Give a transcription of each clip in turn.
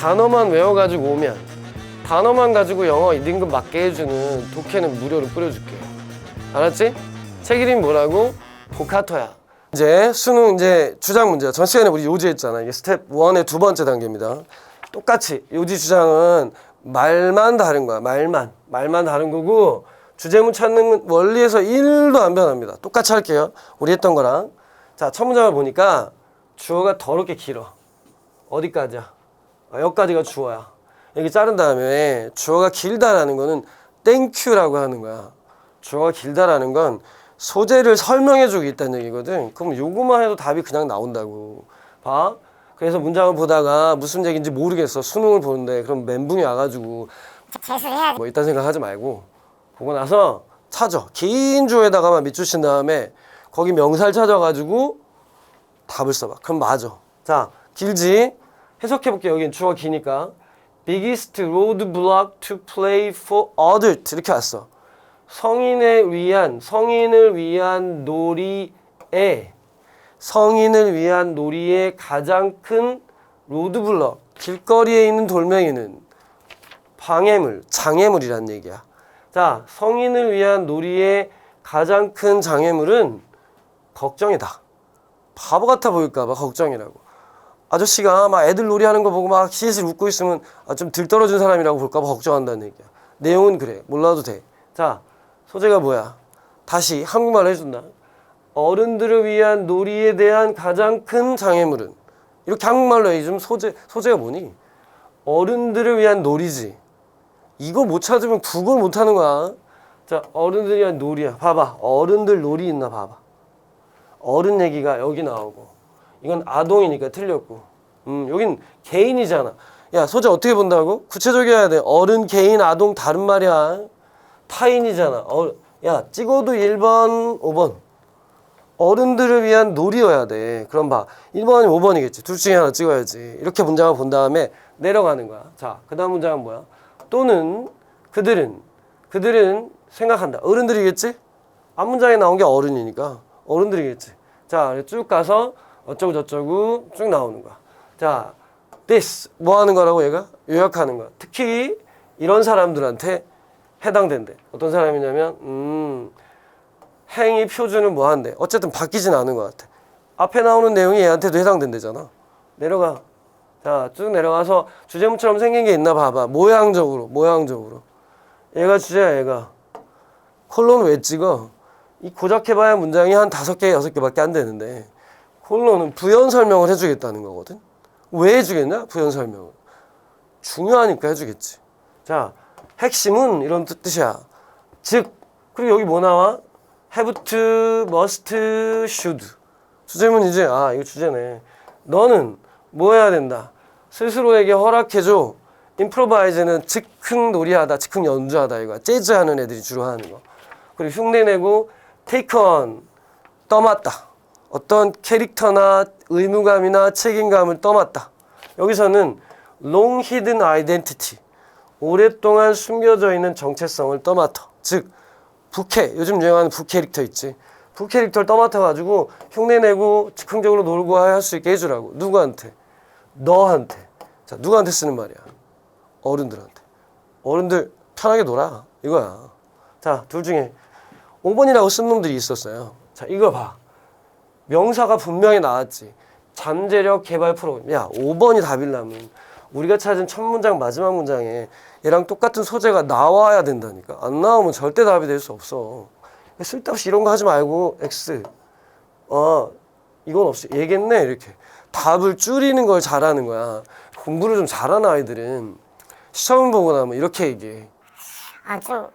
단어만 외워가지고 오면 단어만 가지고 영어 2등급 맞게 해주는 독해는 무료로 뿌려줄게. 알았지? 책 이름이 뭐라고? 보카토야. 이제 수능 이제 주장 문제야. 전 시간에 우리 요지 했잖아. 이게 스텝 1의 두 번째 단계입니다. 똑같이 요지 주장은 말만 다른 거야. 말만. 말만 다른 거고 주제문 찾는 원리에서 1도 안 변합니다. 똑같이 할게요. 우리 했던 거랑. 자, 첫 문장을 보니까 주어가 더럽게 길어. 어디까지야? 아, 여기까지가 주어야. 여기 자른 다음에 주어가 길다라는 거는 땡큐라고 하는 거야. 주어가 길다라는 건 소재를 설명해 주고 있다는 얘기거든. 그럼 요거만 해도 답이 그냥 나온다고. 봐. 그래서 문장을 보다가 무슨 얘기인지 모르겠어. 수능을 보는데 그럼 멘붕이 와가지고 재수해야 뭐 이딴 생각 하지 말고 보고 나서 찾아. 긴 주에다가만 밑주신 다음에 거기 명사를 찾아가지고 답을 써봐. 그럼 맞아. 자, 길지? 해석해볼게. 여긴 주어 기니까. biggest roadblock to play for adult. 이렇게 왔어. 성인을 위한, 성인을 위한 놀이에, 성인을 위한 놀이의 가장 큰 로드블럭, 길거리에 있는 돌멩이는 방해물, 장애물이란 얘기야. 자, 성인을 위한 놀이의 가장 큰 장애물은 걱정이다. 바보 같아 보일까봐 걱정이라고. 아저씨가 막 애들 놀이하는 거 보고 막 실실 웃고 있으면 아, 좀 들떨어진 사람이라고 볼까봐 걱정한다는 얘기야. 내용은 그래. 몰라도 돼. 자, 소재가 뭐야? 다시 한국말로 해준다. 어른들을 위한 놀이에 대한 가장 큰 장애물은 이렇게 한국말로 해주면 소재, 소재가 뭐니? 어른들을 위한 놀이지. 이거 못 찾으면 국어 못 하는 거야. 자, 어른들을 위한 놀이야. 봐봐. 어른들 놀이 있나 봐봐. 어른 얘기가 여기 나오고. 이건 아동이니까 틀렸고. 음, 여긴 개인이잖아. 야, 소재 어떻게 본다고? 구체적이어야 돼. 어른, 개인, 아동 다른 말이야. 타인이잖아. 어, 야, 찍어도 1번, 5번. 어른들을 위한 놀이여야 돼. 그럼 봐. 1번이 5번이겠지. 둘 중에 하나 찍어야지. 이렇게 문장을 본 다음에 내려가는 거야. 자, 그 다음 문장은 뭐야? 또는 그들은, 그들은 생각한다. 어른들이겠지? 앞 문장에 나온 게 어른이니까 어른들이겠지. 자, 쭉 가서 어쩌고 저쩌고 쭉 나오는 거야. 자, this 뭐 하는 거라고 얘가 요약하는 거야. 특히 이런 사람들한테 해당된대. 어떤 사람이냐면 음, 행위 표준은 뭐 한대. 어쨌든 바뀌진 않은 것 같아. 앞에 나오는 내용이 얘한테도 해당된대잖아. 내려가. 자, 쭉 내려가서 주제문처럼 생긴 게 있나 봐봐. 모양적으로, 모양적으로. 얘가 주제야, 얘가. 콜론 왜 찍어? 이 고작 해봐야 문장이 한 다섯 개, 여섯 개밖에 안 되는데 콜론은 부연 설명을 해주겠다는 거거든. 왜 해주겠냐? 부연 설명을. 중요하니까 해주겠지. 자, 핵심은 이런 뜻- 뜻이야. 즉, 그리고 여기 뭐 나와? have to, must, should. 주제문이지? 아, 이거 주제네. 너는 뭐 해야 된다? 스스로에게 허락해줘. 임프로바이즈는 즉흥 놀이하다, 즉흥 연주하다 이거야. 재즈 하는 애들이 주로 하는 거. 그리고 흉내내고 take on, 떠맡다. 어떤 캐릭터나 의무감이나 책임감을 떠맡다. 여기서는 long hidden identity, 오랫동안 숨겨져 있는 정체성을 떠맡아. 즉, 부캐, 요즘 유행하는 부캐릭터 있지. 부캐릭터를 떠맡아가지고 흉내내고 즉흥적으로 놀고 할 수 있게 해주라고. 누구한테? 너한테. 자, 누구한테 쓰는 말이야? 어른들한테. 어른들 편하게 놀아. 이거야. 자, 둘 중에 5번이라고 쓴 놈들이 있었어요. 자, 이거 봐. 명사가 분명히 나왔지. 잠재력 개발 프로그램. 야, 5번이 답이려면 우리가 찾은 첫 문장 마지막 문장에 얘랑 똑같은 소재가 나와야 된다니까. 안 나오면 절대 답이 될 수 없어. 쓸데없이 이런 거 하지 말고 X. 어, 이건 없이 얘겠네 이렇게. 답을 줄이는 걸 잘하는 거야. 공부를 좀 잘하는 아이들은 시험 보고 나면 이렇게 얘기해. 아좀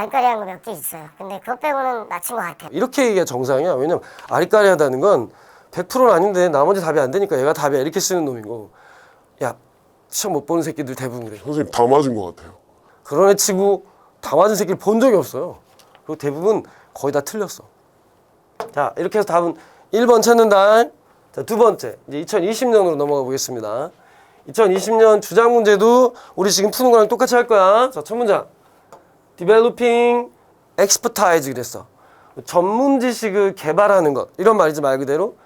알까리한 거 몇 개 있어요. 근데 그것 빼고는 낮춘 것 같아요. 이렇게 얘기가 정상이야. 왜냐면 아리까리하다는 건 100%는 아닌데 나머지 답이 안 되니까 얘가 답이야 이렇게 쓰는 놈이고 야 시험 못 보는 새끼들 대부분 그래. 선생님 다 맞은 것 같아요. 그런 애 치고 다 맞은 새끼를 본 적이 없어요. 그리고 대부분 거의 다 틀렸어. 자 이렇게 해서 답은 1번 찾는다. 자두 번째 이제 2020년으로 넘어가 보겠습니다. 2020년 주장 문제도 우리 지금 푸는 거랑 똑같이 할 거야. 자첫 문장 developing expertise 그랬어. 전문 지식을 개발하는 것 이런 말이지 말 그대로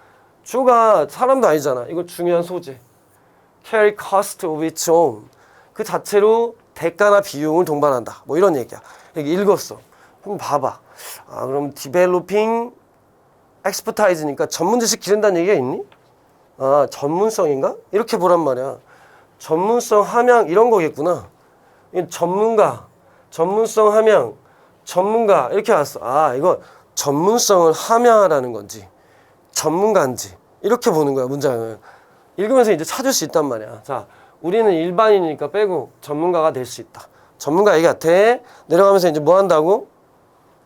주가 사람도 아니잖아. 이거 중요한 소재. carry cost of its own. 그 자체로 대가나 비용을 동반한다. 뭐 이런 얘기야. 여기 읽었어. 그럼 봐봐. 아, 그럼 developing expertise니까 전문 지식 기른다는 얘기가 있니? 아, 전문성인가? 이렇게 보란 말이야. 전문성 함양 이런 거겠구나. 이 전문가, 전문성 함양, 전문가 이렇게 왔어. 아, 이거 전문성을 함양하라는 건지 전문가인지 이렇게 보는 거야 문장을. 읽으면서 이제 찾을 수 있단 말이야. 자, 우리는 일반인이니까 빼고 전문가가 될 수 있다. 전문가 얘기 같아. 내려가면서 이제 뭐 한다고?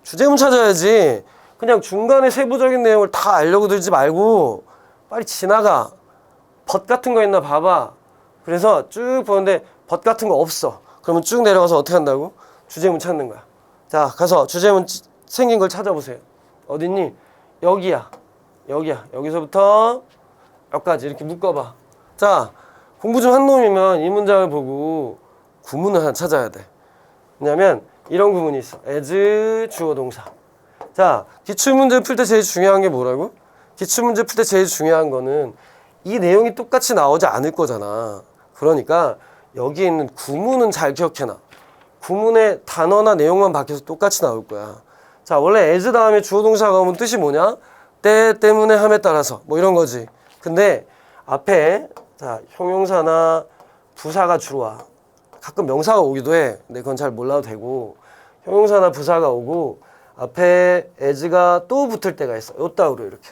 주제문 찾아야지. 그냥 중간에 세부적인 내용을 다 알려고 들지 말고 빨리 지나가. 벗 같은 거 있나 봐봐. 그래서 쭉 보는데 벗 같은 거 없어. 그러면 쭉 내려가서 어떻게 한다고? 주제문 찾는 거야. 자, 가서 주제문 치- 생긴 걸 찾아보세요. 어딨니? 여기야. 여기야. 여기서부터 여기까지 이렇게 묶어봐. 자, 공부 좀 한 놈이면 이 문장을 보고 구문을 하나 찾아야 돼. 왜냐면 이런 구문이 있어. as 주어 동사. 자, 기출문제 풀 때 제일 중요한 게 뭐라고? 기출문제 풀 때 제일 중요한 거는 이 내용이 똑같이 나오지 않을 거잖아. 그러니까 여기 있는 구문은 잘 기억해놔. 구문의 단어나 내용만 바뀌어서 똑같이 나올 거야. 자, 원래 as 다음에 주어 동사가 오면 뜻이 뭐냐? 때 때문에 함에 따라서 뭐 이런 거지. 근데 앞에 자, 형용사나 부사가 주로 와. 가끔 명사가 오기도 해. 근데 그건 잘 몰라도 되고 형용사나 부사가 오고 앞에 as가 또 붙을 때가 있어. 요따구로 이렇게.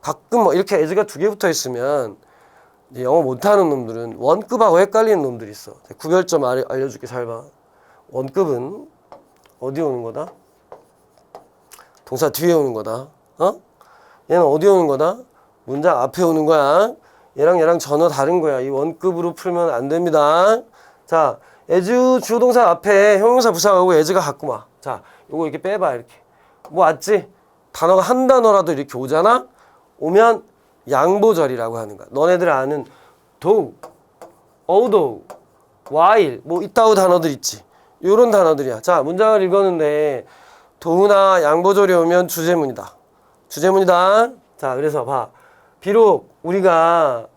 가끔 뭐 이렇게 as가 두 개 붙어 있으면 영어 못하는 놈들은 원급하고 헷갈리는 놈들이 있어. 구별점 알- 알려줄게 잘 봐. 원급은 어디 오는 거다? 동사 뒤에 오는 거다. 어? 얘는 어디 오는 거다? 문장 앞에 오는 거야. 얘랑 얘랑 전혀 다른 거야. 이 원급으로 풀면 안 됩니다. 자, as 주동사 앞에 형용사 as가 갖고 와. 자, 요거 이렇게 빼봐 이렇게. 뭐 왔지? 단어가 한 단어라도 이렇게 오잖아? 오면 양보절이라고 하는 거야. 너네들 아는 though, although, 뭐 이따우 단어들 있지. 요런 단어들이야. 자, 문장을 읽었는데 도우나 양보절이 오면 주제문이다. 주제문이다. 자, 그래서 봐. 비록 우리가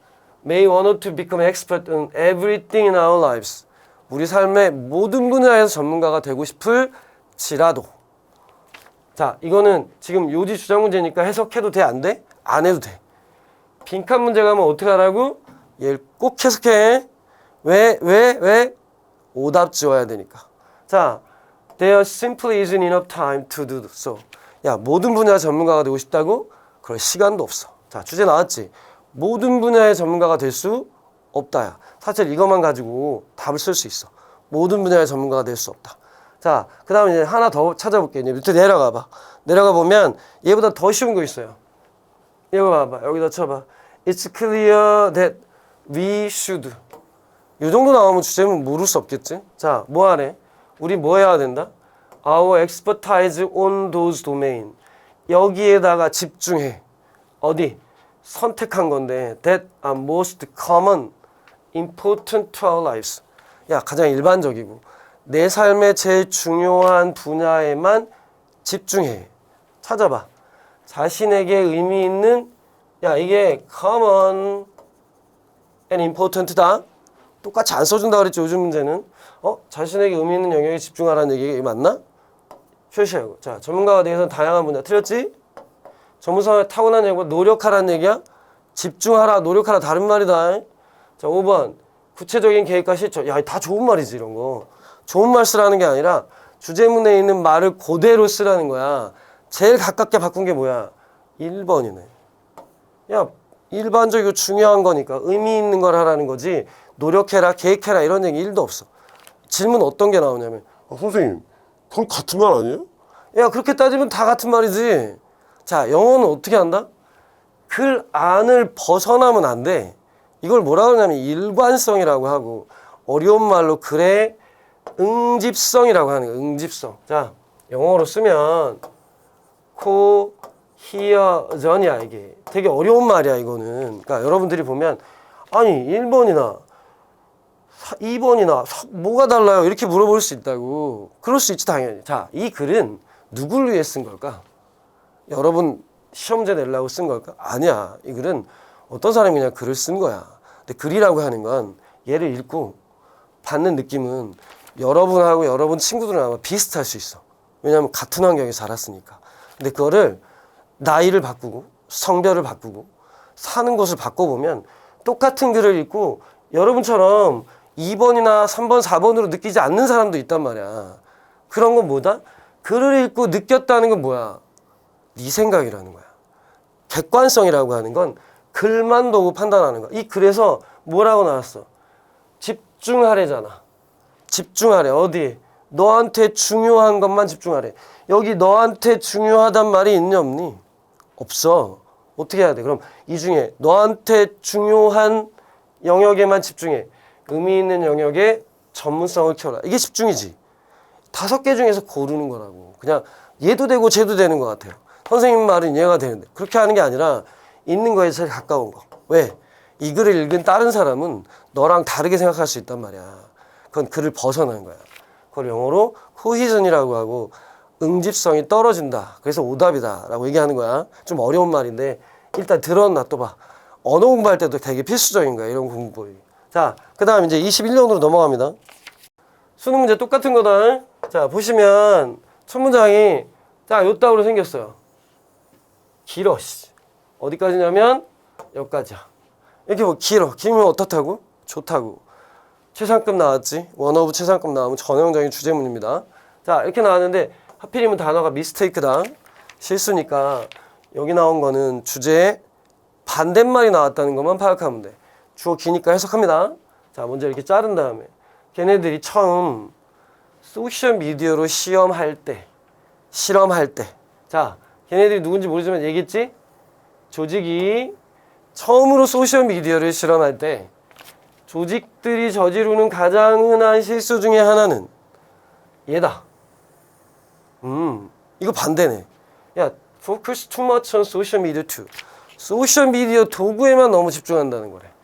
may want to become expert in everything in our lives. 우리 삶의 모든 분야에서 전문가가 되고 싶을지라도. 자, 이거는 지금 요지 주장 문제니까 해석해도 돼? 안 돼? 안 해도 돼. 빈칸 문제 가면 어떻게 하라고? 얘를 꼭 해석해. 왜, 왜, 왜? 오답 지어야 되니까. 자, there simply isn't enough time to do so. 야, 모든 분야 전문가가 되고 싶다고? 그럴 시간도 없어. 자, 주제 나왔지? 모든 분야의 전문가가 될 수 없다야. 사실 이것만 가지고 답을 쓸 수 있어. 모든 분야의 전문가가 될 수 없다. 자, 그 다음에 이제 하나 더 찾아볼게. 이제 밑에 내려가 봐. 내려가 보면 얘보다 더 쉬운 거 있어요. 이거 봐봐. 여기다 쳐봐. It's clear that we should. 이 정도 나오면 주제는 모를 수 없겠지? 자, 뭐 하래? 우리 뭐 해야 된다? Our expertise on those domain. 여기에다가 집중해. 어디? 선택한 건데 that are most common, important to our lives. 야, 가장 일반적이고 내 삶의 제일 중요한 분야에만 집중해. 찾아봐. 자신에게 의미 있는 야, 이게 common and important다. 똑같이 안 써준다 그랬죠 요즘 문제는 어? 자신에게 의미 있는 영역에 집중하라는 얘기 맞나? 표시하고. 자 전문가가 대해서 다양한 분야 틀렸지? 전문성을 타고난 얘기고 노력하라는 얘기야? 집중하라 노력하라. 다른 말이다. 자 5번. 구체적인 계획과 실천. 야 다 좋은 말이지 이런 거. 좋은 말 쓰라는 게 아니라 주제문에 있는 말을 그대로 쓰라는 거야. 제일 가깝게 바꾼 게 뭐야? 1번이네. 야 일반적이고 중요한 거니까 의미 있는 걸 하라는 거지. 노력해라 계획해라. 이런 얘기 1도 없어 질문 어떤 게 나오냐면 아, 선생님, 그건 같은 말 아니에요? 야 그렇게 따지면 다 같은 말이지. 자 영어는 어떻게 한다? 글 안을 벗어나면 안 돼. 이걸 뭐라 그러냐면 일관성이라고 하고 어려운 말로 글의 응집성이라고 하는 거야 응집성. 자 영어로 쓰면 코 히어 전이야 이게. 되게 어려운 말이야 이거는. 그러니까 여러분들이 보면 아니 1번이나 2번이나 뭐가 달라요? 이렇게 물어볼 수 있다고. 그럴 수 있지 당연히. 자 이 글은 누굴 위해 쓴 걸까? 여러분 시험제 내려고 쓴 걸까? 아니야. 이 글은 어떤 사람이 그냥 글을 쓴 거야. 근데 글이라고 하는 건 얘를 읽고 받는 느낌은 여러분하고 여러분 친구들은 아마 비슷할 수 있어. 왜냐하면 같은 환경에 자랐으니까. 근데 그거를 나이를 바꾸고 성별을 바꾸고 사는 곳을 바꿔보면 똑같은 글을 읽고 여러분처럼 2번이나 3번, 4번으로 느끼지 않는 사람도 있단 말이야. 그런 건 뭐다? 글을 읽고 느꼈다는 건 뭐야? 네 생각이라는 거야. 객관성이라고 하는 건 글만 보고 판단하는 거야. 이 글에서 뭐라고 나왔어? 집중하래잖아. 집중하래. 어디? 너한테 중요한 것만 집중하래. 여기 너한테 중요하단 말이 있니 없니? 없어. 어떻게 해야 돼? 그럼 이 중에 너한테 중요한 영역에만 집중해. 의미 있는 영역에 전문성을 키워라. 이게 집중이지. 다섯 개 중에서 고르는 거라고. 그냥 얘도 되고 쟤도 되는 것 같아요. 선생님 말은 이해가 되는데 그렇게 하는 게 아니라 있는 거에 제일 가까운 거. 왜? 이 글을 읽은 다른 사람은 너랑 다르게 생각할 수 있단 말이야. 그건 글을 벗어난 거야. 그걸 영어로 코히전이라고 하고 응집성이 떨어진다. 그래서 오답이다라고 얘기하는 거야. 좀 어려운 말인데 일단 들어놔둬봐. 언어 공부할 때도 되게 필수적인 거야. 이런 공부법이. 자, 그 다음 이제 21년으로 넘어갑니다. 수능 문제 똑같은 거다. 자, 보시면 첫 문장이 자, 요따구로 생겼어요. 길어. 씨. 어디까지냐면 여기까지야. 이렇게 뭐 길어. 길면 어떻다고? 좋다고. 최상급 나왔지. 원어브 최상급 나오면 전형적인 주제문입니다. 자, 이렇게 나왔는데 하필이면 단어가 미스테이크다. 실수니까 여기 나온 거는 주제에 반대말이 나왔다는 것만 파악하면 돼. 주어 기니까 해석합니다. 자, 먼저 이렇게 자른 다음에 걔네들이 처음 소셜 미디어로 시험할 때, 실험할 때. 자, 걔네들이 누군지 모르지만 얘기했지? 조직이 처음으로 소셜 미디어를 실험할 때 조직들이 저지르는 가장 흔한 실수 중에 하나는 얘다. 음, 이거 반대네. 야, focus too much on social media too. 소셜 미디어 도구에만 너무 집중한다는 거래.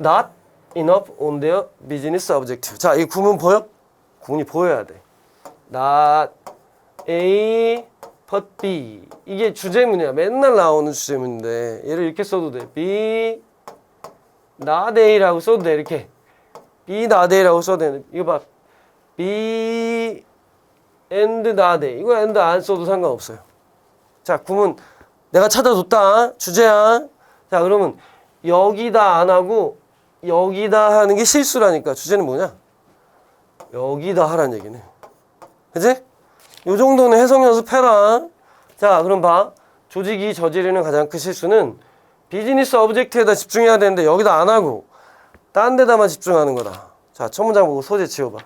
Not enough on their business objective. 자, 이 구문 보여? 구문이 보여야 돼. Not A but B. 이게 주제문이야. 맨날 나오는 주제문인데 얘를 이렇게 써도 돼. B not A라고 써도 돼. 이렇게. B not A라고 써도 돼. 이거 봐. B and not A. 이거 and 안 써도 상관없어요. 자, 구문 내가 찾아줬다. 주제야. 자, 그러면 여기다 안 하고 여기다 하는 게 실수라니까. 주제는 뭐냐? 여기다 하란 얘기네. 그지? 요 정도는 해석 연습해라. 자, 그럼 봐. 조직이 저지르는 가장 큰 실수는 비즈니스 어브젝트에다 집중해야 되는데 여기다 안 하고 딴 데다만 집중하는 거다. 자, 첫 문장 보고 소재 지워봐.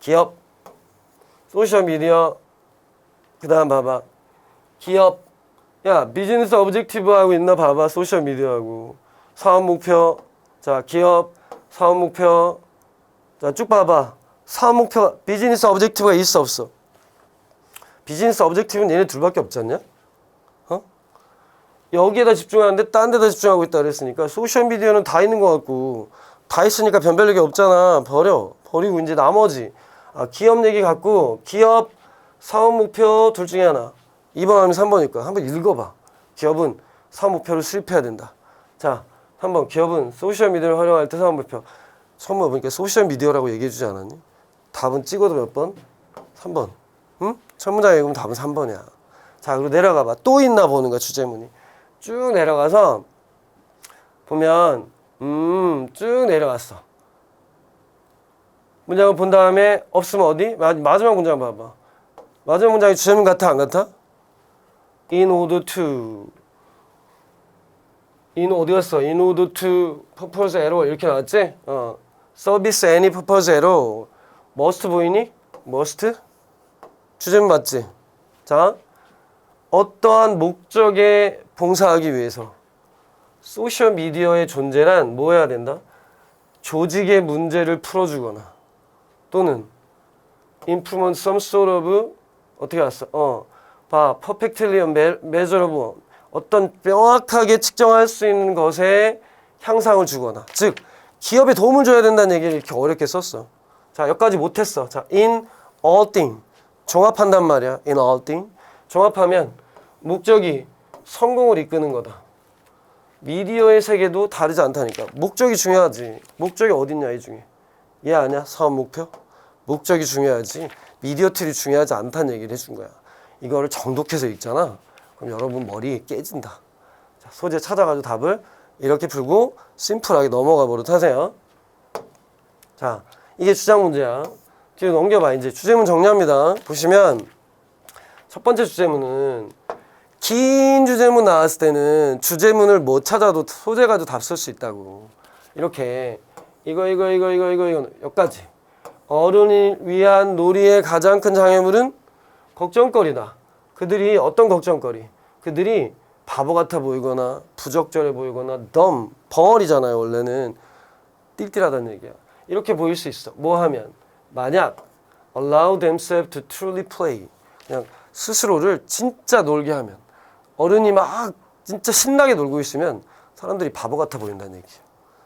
기업, 소셜 미디어, 그 다음 봐봐. 기업, 야, 비즈니스 어브젝티브 하고 있나 봐봐. 소셜 미디어하고. 사업 목표, 자, 기업, 사업 목표, 자, 쭉 봐봐. 사업 목표, 비즈니스 어브젝티브가 있어, 없어? 비즈니스 어브젝티브는 얘네 둘밖에 없지 않냐? 어? 여기에다 집중하는데 딴 데다 집중하고 있다 그랬으니까 소셜미디어는 다 있는 것 같고 다 있으니까 변별력이 없잖아. 버려. 버리고 이제 나머지 아, 기업 얘기 갖고 기업 사업 목표 둘 중에 하나 2번 아니면 3번일까? 한번 읽어봐. 기업은 사업 목표를 수립해야 된다. 자, 한번 기업은 소셜미디어를 활용할 때 사업 목표 처음 보니까 소셜미디어라고 얘기해 주지 않았니? 답은 찍어도 몇 번? 3번. 응? 첫 문장 읽으면 답은 3번이야. 자, 그리고 내려가 봐. 또 있나 보는 거야, 주제문이. 쭉 내려가서 보면 음, 쭉 내려갔어. 문장을 본 다음에 없으면 어디? 마, 마지막 문장 봐봐. 마지막 문장이 주제문 같아, 안 같아? In order to in 어디 갔어? In order to purpose error 이렇게 나왔지? 어. service any purpose error must 보이니? must? 주제문 맞지? 자, 어떠한 목적에 봉사하기 위해서 소셜 미디어의 존재란 뭐 해야 된다? 조직의 문제를 풀어주거나 또는 implement some sort of 어떻게 왔어? 어, 봐, perfectly measurable 어떤 명확하게 측정할 수 있는 것에 향상을 주거나 즉 기업에 도움을 줘야 된다는 얘기를 이렇게 어렵게 썼어. 자, 여기까지 못했어. 자, in all thing 종합한단 말이야. in all thing 종합하면 목적이 성공을 이끄는 거다. 미디어의 세계도 다르지 않다니까. 목적이 중요하지. 목적이 어딨냐 이 중에. 얘 아니야? 사업 목표? 목적이 중요하지. 미디어 틀이 중요하지 않다는 얘기를 해준 거야. 이거를 정독해서 읽잖아. 그럼 여러분 머리 깨진다. 자, 소재 찾아가지고 답을 이렇게 풀고 심플하게 넘어가 보도록 하세요. 자, 이게 주장 문제야. 뒤로 넘겨봐. 이제 주제문 정리합니다. 보시면 첫 번째 주제문은 긴 주제문 나왔을 때는 주제문을 못 찾아도 소재 가지고 답 쓸 수 있다고. 이렇게 이거 이거 이거 이거 이거 이거 여기까지. 어른을 위한 놀이의 가장 큰 장애물은 걱정거리다. 그들이 어떤 걱정거리? 그들이 바보 같아 보이거나 부적절해 보이거나 dumb, 벙어리잖아요 원래는 띨띨하다는 얘기야. 이렇게 보일 수 있어. 뭐 하면 만약 allow themselves to truly play 그냥 스스로를 진짜 놀게 하면 어른이 막 진짜 신나게 놀고 있으면 사람들이 바보 같아 보인다는 얘기야.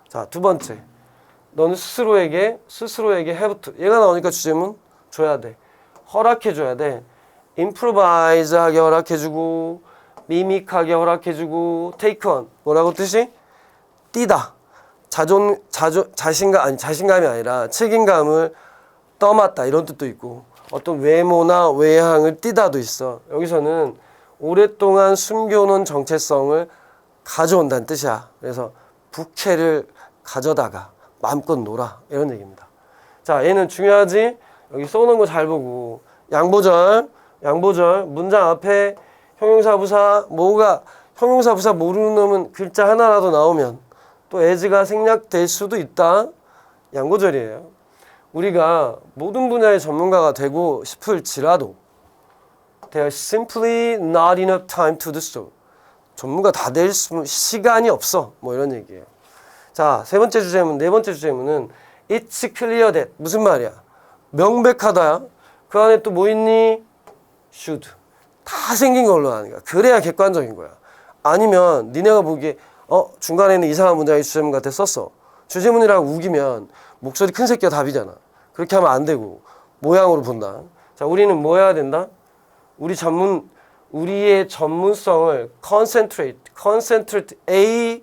자, 두 번째. 너는 스스로에게 스스로에게 to 얘가 나오니까 주제문 줘야 돼. 허락해 줘야 돼. Improvise하게 허락해 주고 미믹하게 허락해 주고 take on 뭐라고 뜻이? 띠다. 자존 자존 자신감 아니 자신감이 아니라 책임감을 떠맡다 이런 뜻도 있고 어떤 외모나 외향을 띠다도 있어. 여기서는 오랫동안 숨겨놓은 정체성을 가져온다는 뜻이야. 그래서 부캐를 가져다가 마음껏 놀아 이런 얘기입니다. 자, 얘는 중요하지. 여기 써놓은 거잘 보고 양보절, 양보절 문장 앞에 형용사 부사 뭐가 형용사 부사 모르는 놈은 글자 하나라도 나오면 또 에즈가 생략될 수도 있다. 양보절이에요. 우리가 모든 분야의 전문가가 되고 싶을지라도 There is simply not enough time to do so. 전문가 다 될 시간이 없어. 뭐 이런 얘기예요. 자, 세 번째 주제문, 네 번째 주제문은 It's clear that 무슨 말이야? 명백하다야. 그 안에 또 뭐 있니? Should. 다 생긴 걸로 하는 거야. 그래야 객관적인 거야. 아니면 니네가 보기에 어 중간에는 이상한 문장이 주제문 같아 썼어. 주제문이라고 우기면 목소리 큰 새끼가 답이잖아. 그렇게 하면 안 되고 모양으로 본다. 자, 우리는 뭐 해야 된다? 우리 전문 우리의 전문성을 concentrate, concentrate A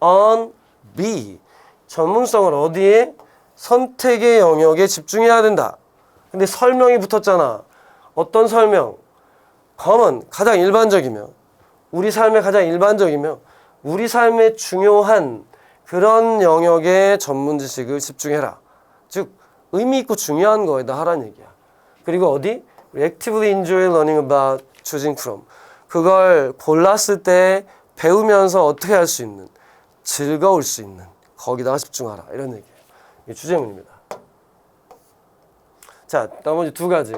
on B. 전문성을 어디에? 선택의 영역에 집중해야 된다. 근데 설명이 붙었잖아. 어떤 설명? common, 가장 일반적이며 우리 삶의 가장 일반적이며 우리 삶의 중요한 그런 영역의 전문 지식을 집중해라. 즉 의미 있고 중요한 거에다 하라는 얘기야. 그리고 어디? actively enjoy learning about choosing from. 그걸 골랐을 때 배우면서 어떻게 할 수 있는 즐거울 수 있는 거기다가 집중하라 이런 얘기예요. 이게 주제문입니다. 자 나머지 두 가지.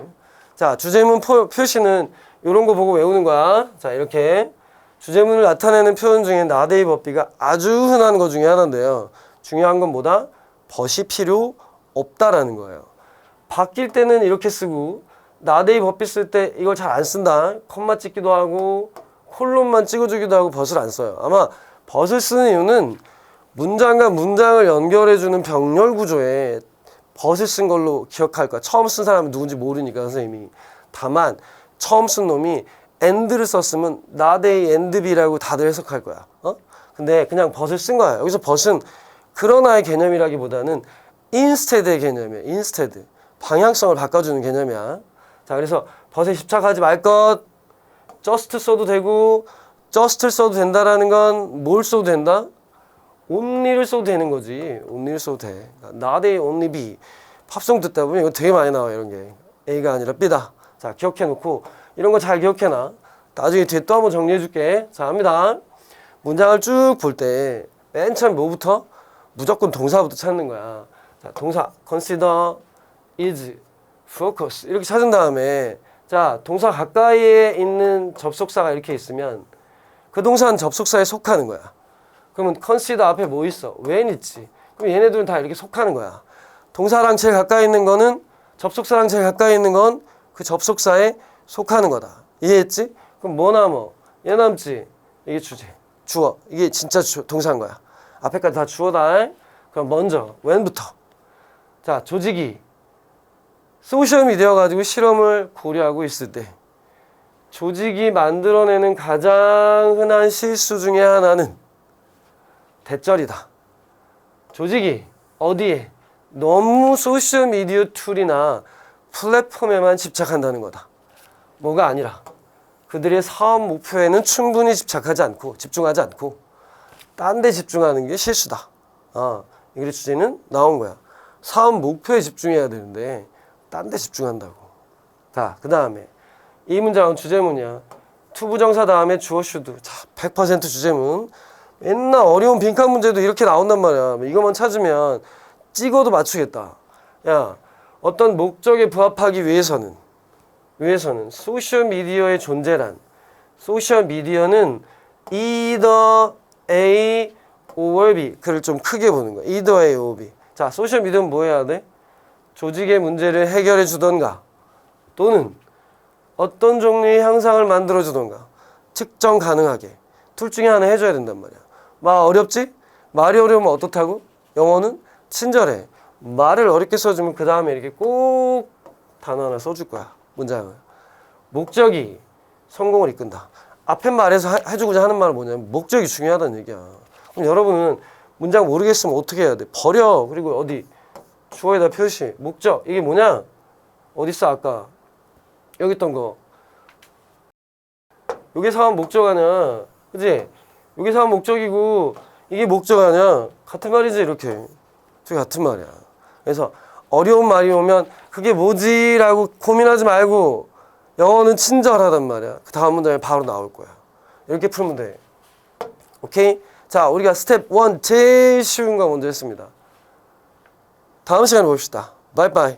자 주제문 포, 표시는 이런 거 보고 외우는 거야. 자 이렇게 주제문을 나타내는 표현 중에 나데이 법비가 아주 흔한 것 중에 하나인데요. 중요한 건 뭐다? 벗이 필요 없다라는 거예요. 바뀔 때는 이렇게 쓰고 나데이 법비 쓸 때 이걸 잘 안 쓴다. 컴마 찍기도 하고 콜론만 찍어주기도 하고 벗을 안 써요. 아마 벗을 쓰는 이유는 문장과 문장을 연결해주는 병렬 구조에 벗을 쓴 걸로 기억할 거야. 처음 쓴 사람이 누군지 모르니까 선생님이. 다만 처음 쓴 놈이 end를 썼으면 나데이 end비라고 다들 해석할 거야. 어? 근데 그냥 벗을 쓴 거야. 여기서 벗은 그러나의 개념이라기보다는 instead의 개념이야. instead. 방향성을 바꿔주는 개념이야. 자, 그래서 벗에 집착하지 말 것. just 써도 되고 just를 써도 된다라는 건 뭘 써도 된다? Only를 써도 되는 거지. only를 써도 돼. not a only be. 팝송 듣다 보면 이거 되게 많이 나와 이런 게. A가 아니라 B다. 자, 기억해 놓고 이런 거 잘 기억해 놔. 나중에 뒤에 또 한번 정리해 줄게. 자, 합니다. 문장을 쭉 볼 때 맨 처음 뭐부터? 무조건 동사부터 찾는 거야. 자, 동사 consider, is, focus 이렇게 찾은 다음에 자, 동사 가까이에 있는 접속사가 이렇게 있으면 그 동사는 접속사에 속하는 거야. 그러면 consider 앞에 뭐 있어? when 있지. 그럼 얘네들은 다 이렇게 속하는 거야. 동사랑 제일 가까이 있는 거는 접속사랑 제일 가까이 있는 건 그 접속사에 속하는 거다. 이해했지? 그럼 뭐 남어? 얘 남지? 이게 주제. 주어. 이게 진짜 주, 동사인 거야. 앞에까지 다 주어다. 그럼 먼저 when부터. 자, 조직이 소시엄이 되어가지고 실험을 고려하고 있을 때 조직이 만들어내는 가장 흔한 실수 중에 하나는 대절이다. 조직이 어디에 너무 소셜 미디어 툴이나 플랫폼에만 집착한다는 거다. 뭐가 아니라 그들의 사업 목표에는 충분히 집착하지 않고 집중하지 않고 딴 데 집중하는 게 실수다. 아, 이게 주제는 나온 거야. 사업 목표에 집중해야 되는데 딴 데 집중한다고. 자, 그 다음에 이 문장은 주제문이야. 투부정사 다음에 주어 슈드. 자, 100% 주제문. 맨날 어려운 빈칸 문제도 이렇게 나온단 말이야. 이것만 찾으면 찍어도 맞추겠다. 야, 어떤 목적에 부합하기 위해서는 위해서는 소셜 미디어의 존재란 소셜 미디어는 either A or B 그를 좀 크게 보는 거야. either A or B. 자, 소셜 미디어는 뭐 해야 돼? 조직의 문제를 해결해 주던가 또는 어떤 종류의 향상을 만들어 주던가 측정 가능하게 둘 중에 하나 해줘야 된단 말이야. 말 어렵지? 말이 어려우면 어떻다고? 영어는 친절해. 말을 어렵게 써주면 그 다음에 이렇게 꼭 단어 하나 써줄 거야. 문장을. 목적이 성공을 이끈다. 앞에 말에서 하- 해주고자 하는 말은 뭐냐면 목적이 중요하다는 얘기야. 그럼 여러분은 문장 모르겠으면 어떻게 해야 돼? 버려. 그리고 어디 주어에다 표시. 목적 이게 뭐냐? 어디 있어 아까 여기 있던 거. 요게 사업 목적 아니야. 그지? 요게 사업 목적이고 이게 목적 아니야. 같은 말이지 이렇게. 두 같은 말이야. 그래서 어려운 말이 오면 그게 뭐지라고 고민하지 말고 영어는 친절하단 말이야. 그 다음 문장에 바로 나올 거야. 이렇게 풀면 돼. 오케이? 자, 우리가 스텝 1 제일 쉬운 거 먼저 했습니다. 다음 시간에 봅시다. 바이바이.